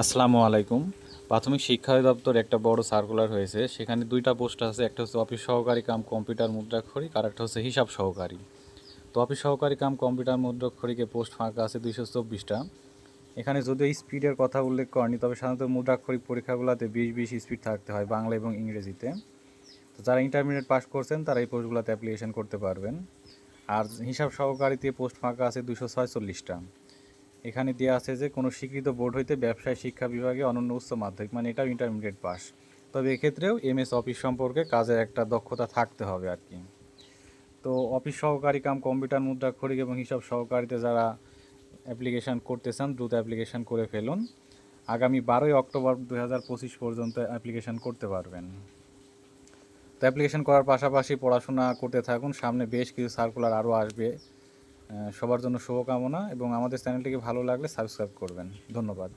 আসসালামু আলাইকুম। প্রাথমিক শিক্ষা অধিদপ্তর একটা বড় সার্কুলার হয়েছে। সেখানে দুইটা পোস্ট আছে, একটা হচ্ছে অফিস সহকারী কাম কম্পিউটার মুদ্রাক্ষরিক আর একটা হচ্ছে হিসাব সহকারী। তো অফিস সহকারী কাম কম্পিউটার মুদ্রাক্ষরিকে পোস্ট ফাঁকা আছে দুইশো চব্বিশটা। এখানে যদিও স্পিডের কথা উল্লেখ করেনি, তবে সাধারণত মুদ্রাক্ষরিক পরীক্ষাগুলোতে বিশ বিশ স্পিড থাকতে হয় বাংলা এবং ইংরেজিতে। তো যারা ইন্টারমিডিয়েট পাস করছেন, তারা এই পোস্টগুলোতে অ্যাপ্লিকেশন করতে পারবেন। আর হিসাব সহকারীতে পোস্ট ফাঁকা আছে দুশো ছয়চল্লিশটা। এখানে দেওয়া আছে যে কোনো স্বীকৃত বোর্ড হইতে ব্যবসায় শিক্ষা বিভাগে অনন্য উচ্চ মাধ্যমিক মানে এটাও ইন্টারমিডিয়েট পাস তবে এক্ষেত্রেও এমএস অফিস সম্পর্কে কাজের একটা দক্ষতা থাকতে হবে আর কি। তো অফিস সহকারী কাম কম্পিউটার মুদ্রাক্ষরিক এবং হিসাব সহকারীতে যারা অ্যাপ্লিকেশান করতে চান, দ্রুত অ্যাপ্লিকেশান করে ফেলুন। আগামী বারোই অক্টোবর দু হাজার পঁচিশ পর্যন্ত অ্যাপ্লিকেশান করতে পারবেন। তো অ্যাপ্লিকেশান করার পাশাপাশি পড়াশোনা করতে থাকুন। সামনে বেশ কিছু সার্কুলার আরও আসবে। সবার জন্য শুভকামনা এবং আমাদের চ্যানেলটিকে ভালো লাগলে সাবস্ক্রাইব করবেন। ধন্যবাদ।